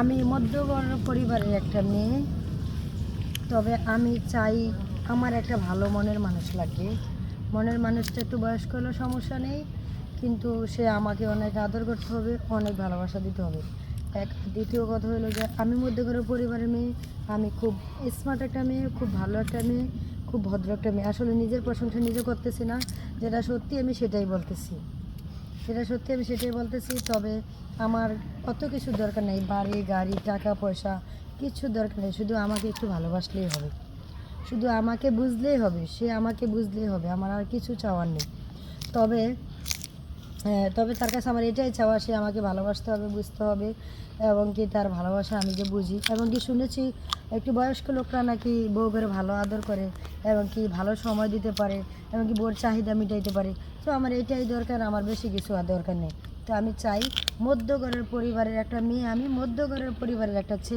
আমি মধ্যবর্ণ পরিবারের একটা মেয়ে। তবে আমি চাই আমার একটা ভালো মনের মানুষ লাগে। মনের মানুষটা একটু বয়স্ক হলেও সমস্যা নেই, কিন্তু সে আমাকে অনেক আদর করতে হবে, অনেক ভালোবাসা দিতে হবে। এক, দ্বিতীয় কথা হলো যে আমি মধ্যে মধ্যকরের পরিবারের মেয়ে, আমি খুব স্মার্ট একটা মেয়ে, খুব ভালো একটা মেয়ে, খুব ভদ্র একটা মেয়ে। আসলে নিজের প্রশংসা নিজে করতেছি না, যেটা সত্যি আমি সেটাই বলতেছি। সেটা সত্যি আমি সেটাই বলতেছি, তবে আমার অত কিছু দরকার নেই, বাড়ি, গাড়ি, টাকা, পয়সা, কিছু দরকার নেই, শুধু আমাকে একটু ভালোবাসলেই হবে। শুধু আমাকে বুঝলেই হবে, সে আমাকে বুঝলেই হবে, আমার আর কিছু চাওয়ার নেই। তবে তবে তার কাছে আমার এটাই চাওয়া, সে আমাকে ভালোবাসতে হবে, বুঝতে হবে, এবং কি তার ভালোবাসা আমি যে বুঝি। এবং কি শুনেছি, একটু বয়স্ক লোকরা নাকি বউ করে ভালো আদর করে, এবং কি ভালো সময় দিতে পারে, এবং কি বউর চাহিদা মিটাইতে পারে। তো আমার এটাই দরকার, আমার বেশি কিছু আর দরকার নেই। তো আমি চাই মধ্যঘরের পরিবারের একটা মেয়ে, আমি মধ্যঘরের পরিবারের একটা ছেলে